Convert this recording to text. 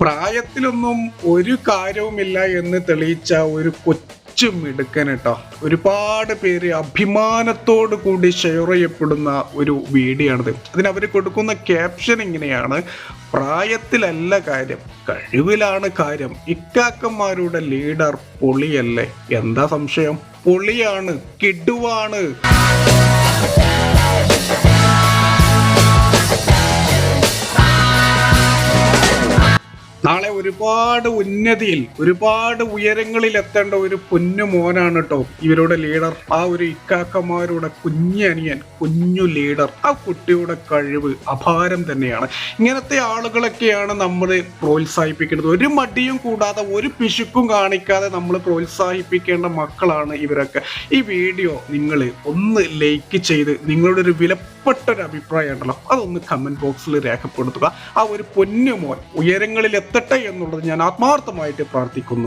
പ്രായത്തിലൊന്നും ഒരു കാര്യവുമില്ല എന്ന് തെളിയിച്ച ഒരു കൊച്ചു മിടുക്കൻ കേട്ടോ. ഒരുപാട് പേര് അഭിമാനത്തോടു കൂടി ഷെയർ ചെയ്യപ്പെടുന്ന ഒരു വീഡിയോ ആണിത്. അതിന് അവർ കൊടുക്കുന്ന ക്യാപ്ഷൻ ഇങ്ങനെയാണ്. പ്രായത്തിലല്ല കാര്യം കഴിവിലാണ് കാര്യം. ഇക്കാക്കന്മാരുടെ ലീഡർ പൊളിയല്ലേ? എന്താ സംശയം? പൊളിയാണ് കിടുവാണ്. നാളെ ഒരുപാട് ഉന്നതിയിൽ ഒരുപാട് ഉയരങ്ങളിൽ എത്തേണ്ട ഒരു പൊന്നു മോനാണ് കേട്ടോ ഇവരുടെ ലീഡർ ആ ഒരു ഇക്കാക്കന്മാരുടെ കുഞ്ഞനിയൻ കുഞ്ഞു ലീഡർ ആ കുട്ടിയുടെ കഴിവ് അപാരം തന്നെയാണ്. ഇങ്ങനത്തെ ആളുകളൊക്കെയാണ് നമ്മൾ പ്രോത്സാഹിപ്പിക്കേണ്ടത് ഒരു മടിയും കൂടാതെ ഒരു പിശുക്കും കാണിക്കാതെ നമ്മൾ പ്രോത്സാഹിപ്പിക്കേണ്ട മക്കളാണ് ഇവരൊക്കെ. ഈ വീഡിയോ നിങ്ങൾ ഒന്ന് ലൈക്ക് ചെയ്ത് നിങ്ങളുടെ ഒരു വിലപ്പെട്ട ഒരു അഭിപ്രായം ഉണ്ടല്ലോ അതൊന്ന് കമന്റ് ബോക്സിൽ രേഖപ്പെടുത്തുക. ആ ഒരു പൊന്നുമോൻ ഉയരങ്ങളിൽ എത്തട്ടെ എന്നുള്ളത് ഞാൻ ആത്മാർത്ഥമായിട്ട് പ്രാർത്ഥിക്കുന്നു.